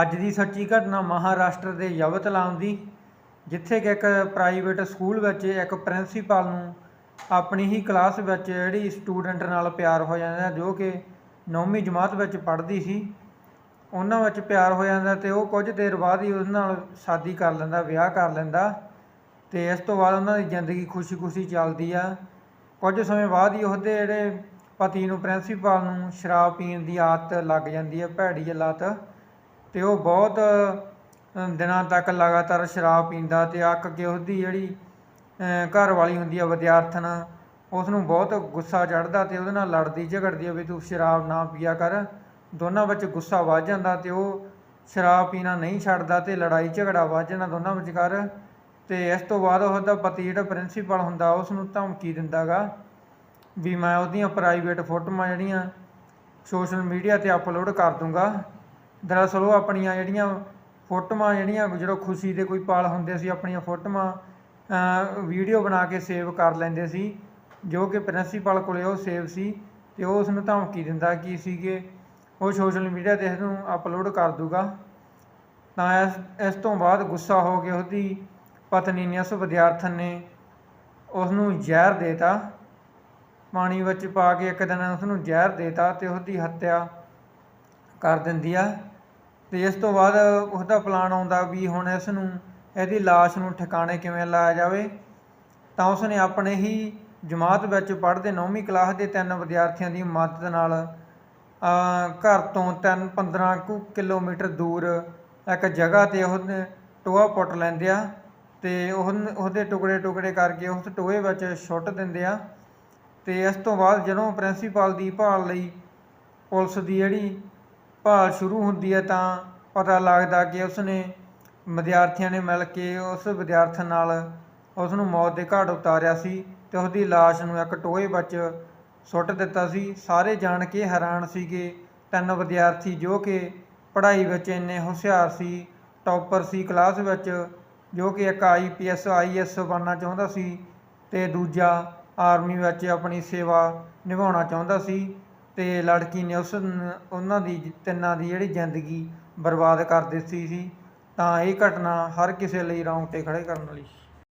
ਅੱਜ ਦੀ ਸੱਚੀ ਘਟਨਾ ਮਹਾਰਾਸ਼ਟਰ ਦੇ ਯਵਤਲਾਮ ਦੀ, ਜਿੱਥੇ ਕਿ ਇੱਕ ਪ੍ਰਾਈਵੇਟ ਸਕੂਲ ਵਿੱਚ ਇੱਕ ਪ੍ਰਿੰਸੀਪਲ ਨੂੰ ਆਪਣੀ ਹੀ ਕਲਾਸ ਵਿੱਚ ਜਿਹੜੀ ਸਟੂਡੈਂਟ ਨਾਲ ਪਿਆਰ ਹੋ ਜਾਂਦਾ ਜੋ ਕਿ 9ਵੀਂ ਜਮਾਤ ਵਿੱਚ ਪੜ੍ਹਦੀ ਸੀ, ਉਹਨਾਂ ਵਿੱਚ ਪਿਆਰ ਹੋ ਜਾਂਦਾ ਤੇ ਉਹ ਕੁਝ ਦੇਰ ਬਾਅਦ ਹੀ ਉਸ ਨਾਲ ਸ਼ਾਦੀ ਕਰ ਲੈਂਦਾ, ਵਿਆਹ ਕਰ ਲੈਂਦਾ ਤੇ ਇਸ ਤੋਂ ਬਾਅਦ ਉਹਨਾਂ ਦੀ ਜ਼ਿੰਦਗੀ ਖੁਸ਼ੀ-ਖੁਸ਼ੀ ਚੱਲਦੀ ਆ। ਕੁਝ ਸਮੇਂ ਬਾਅਦ ਹੀ ਉਹਦੇ ਜਿਹੜੇ ਪਤੀ ਨੂੰ ਪ੍ਰਿੰਸੀਪਲ ਨੂੰ ਸ਼ਰਾਬ ਪੀਣ ਦੀ ਆਦਤ ਲੱਗ ਜਾਂਦੀ ਹੈ, ਭੈੜੀ ਲੱਤ। ਤੇ ਉਹ ਬਹੁਤ ਦਿਨਾਂ ਤੱਕ ਲਗਾਤਾਰ ਸ਼ਰਾਬ ਪੀਂਦਾ ਤੇ ਅੱਕ ਕੇ ਉਹਦੀ ਜਿਹੜੀ ਘਰ ਵਾਲੀ ਹੁੰਦੀ ਆ ਵਿਦਿਆਰਥਣ ਉਸ ਨੂੰ ਬਹੁਤ ਗੁੱਸਾ ਚੜ੍ਹਦਾ ਤੇ ਉਹਦੇ ਨਾਲ ਲੜਦੀ ਝਗੜਦੀ ਆ ਵੀ ਤੂੰ ਸ਼ਰਾਬ ਨਾ ਪੀਆ ਕਰ। ਦੋਨਾਂ ਵਿੱਚ ਗੁੱਸਾ ਵੱਧ ਜਾਂਦਾ ਤੇ ਉਹ ਸ਼ਰਾਬ ਪੀਣਾ ਨਹੀਂ ਛੱਡਦਾ ਤੇ ਲੜਾਈ ਝਗੜਾ ਵੱਧ ਜਾਂਦਾ ਦੋਨਾਂ ਵਿਚਕਾਰ ਤੇ ਇਸ ਤੋਂ ਬਾਅਦ ਉਹਦਾ ਪਤੀ ਜਿਹੜਾ ਪ੍ਰਿੰਸੀਪਲ ਹੁੰਦਾ ਉਸ ਨੂੰ ਧਮਕੀ ਦਿੰਦਾਗਾ ਵੀ ਮੈਂ ਉਹਦੀਆਂ ਪ੍ਰਾਈਵੇਟ ਫੋਟੋਆਂ ਜਿਹੜੀਆਂ ਸੋਸ਼ਲ ਮੀਡੀਆ ਤੇ ਅਪਲੋਡ ਕਰ ਦੂੰਗਾ। ਦਰਅਸਲ ਉਹ ਆਪਣੀਆਂ ਜਿਹੜੀਆਂ ਫੋਟੋਆਂ ਜਿਹੜੀਆਂ ਜਦੋਂ ਖੁਸ਼ੀ ਦੇ ਕੋਈ ਪਾਲ ਹੁੰਦੇ ਸੀ, ਆਪਣੀਆਂ ਫੋਟੋਆਂ ਵੀਡੀਓ ਬਣਾ ਕੇ ਸੇਵ ਕਰ ਲੈਂਦੇ ਸੀ, ਜੋ ਕਿ ਪ੍ਰਿੰਸੀਪਲ ਕੋਲੇ ਉਹ ਸੇਵ ਸੀ ਤੇ ਉਹ ਉਸ ਨੂੰ ਧਮਕੀ ਦਿੰਦਾ ਕਿ ਸੀਗੇ, ਉਹ ਸੋਸ਼ਲ ਮੀਡੀਆ ਤੇ ਇਸ ਨੂੰ ਅਪਲੋਡ ਕਰ ਦੂਗਾ। ਤਾਂ ਇਸ ਇਸ ਤੋਂ ਬਾਅਦ ਗੁੱਸਾ ਹੋ ਕੇ ਉਹਦੀ ਪਤਨੀ ਨੇ, ਉਸ ਵਿਦਿਆਰਥਣ ਨੇ ਉਸ ਨੂੰ ਜ਼ਹਿਰ ਦੇਤਾ। ਪਾਣੀ ਵਿੱਚ ਪਾ ਕੇ ਇੱਕ ਦਿਨ ਉਸ ਨੂੰ ਜ਼ਹਿਰ ਦੇਤਾ ਤੇ ਉਹਦੀ ਹੱਤਿਆ ਕਰ ਦਿੰਦੀ ਆ। ਤੇ ਇਸ ਤੋਂ ਬਾਅਦ ਉਹਦਾ ਪਲਾਨ ਆਉਂਦਾ ਵੀ ਹੁਣ ਇਸ ਨੂੰ ਇਹਦੀ ਲਾਸ਼ ਨੂੰ ਠਿਕਾਣੇ ਕਿਵੇਂ ਲਾਇਆ ਜਾਵੇ, ਤਾਂ ਉਸਨੇ ਆਪਣੇ ਹੀ ਜਮਾਤ ਵਿੱਚ ਪੜ੍ਹਦੇ 9ਵੀਂ ਕਲਾਸ ਦੇ ਤਿੰਨ ਵਿਦਿਆਰਥੀਆਂ ਦੀ ਮਦਦ ਨਾਲ ਘਰ ਤੋਂ ਤਿੰਨ 15 ਕੁ ਕਿਲੋਮੀਟਰ ਦੂਰ ਇੱਕ ਜਗ੍ਹਾ ਤੇ ਉਹਨੇ ਟੋਆ ਪੁੱਟ ਲੈਂਦੇ ਆ ਤੇ ਉਹ ਉਹਦੇ ਟੁਕੜੇ ਟੁਕੜੇ ਕਰਕੇ ਉਸ ਟੋਏ ਵਿੱਚ ਸੁੱਟ ਦਿੰਦੇ ਆ। ਤੇ ਇਸ ਤੋਂ ਬਾਅਦ ਜਦੋਂ ਪ੍ਰਿੰਸੀਪਲ ਦੀ ਭਾਲ ਲਈ ਪੁਲਿਸ ਦੀ ਜਿਹੜੀ ਭਾਲ ਸ਼ੁਰੂ ਹੁੰਦੀ ਹੈ ਤਾਂ ਪਤਾ ਲੱਗਦਾ ਕਿ ਉਸਨੇ ਵਿਦਿਆਰਥੀਆਂ ਨੇ ਮਿਲ ਕੇ ਉਸ ਵਿਦਿਆਰਥਣ ਨਾਲ ਉਸ ਨੂੰ ਮੌਤ ਦੇ ਘਾਟ ਉਤਾਰਿਆ ਸੀ ਤੇ ਉਹਦੀ ਲਾਸ਼ ਨੂੰ ਇੱਕ ਟੋਏ ਵਿੱਚ ਸੁੱਟ ਦਿੱਤਾ ਸੀ। ਸਾਰੇ ਜਾਣ ਕੇ ਹੈਰਾਨ ਸੀਗੇ। ਤਿੰਨ ਵਿਦਿਆਰਥੀ ਜੋ ਕਿ ਪੜ੍ਹਾਈ ਵਿੱਚ ਇੰਨੇ ਹੁਸ਼ਿਆਰ ਸੀ, ਟੌਪਰ ਸੀ ਕਲਾਸ ਵਿੱਚ, ਜੋ ਕਿ ਇੱਕ ਆਈਪੀਐਸ ਆਈਐਸ ਬਣਨਾ ਚਾਹੁੰਦਾ ਸੀ ਤੇ ਦੂਜਾ ਆਰਮੀ ਵਿੱਚ ਆਪਣੀ ਸੇਵਾ ਨਿਭਾਉਣਾ ਚਾਹੁੰਦਾ ਸੀ। ਤੇ ਲੜਕੀ ਨੇ ਉਸ ਉਹਨਾਂ ਦੀ ਤਿੰਨਾਂ ਦੀ ਜਿਹੜੀ ਜ਼ਿੰਦਗੀ ਬਰਬਾਦ ਕਰ ਦਿੱਤੀ ਸੀ, ਤਾਂ ਇਹ ਘਟਨਾ ਹਰ ਕਿਸੇ ਲਈ ਰੌਂਗਟੇ ਖੜੇ ਕਰਨ ਵਾਲੀ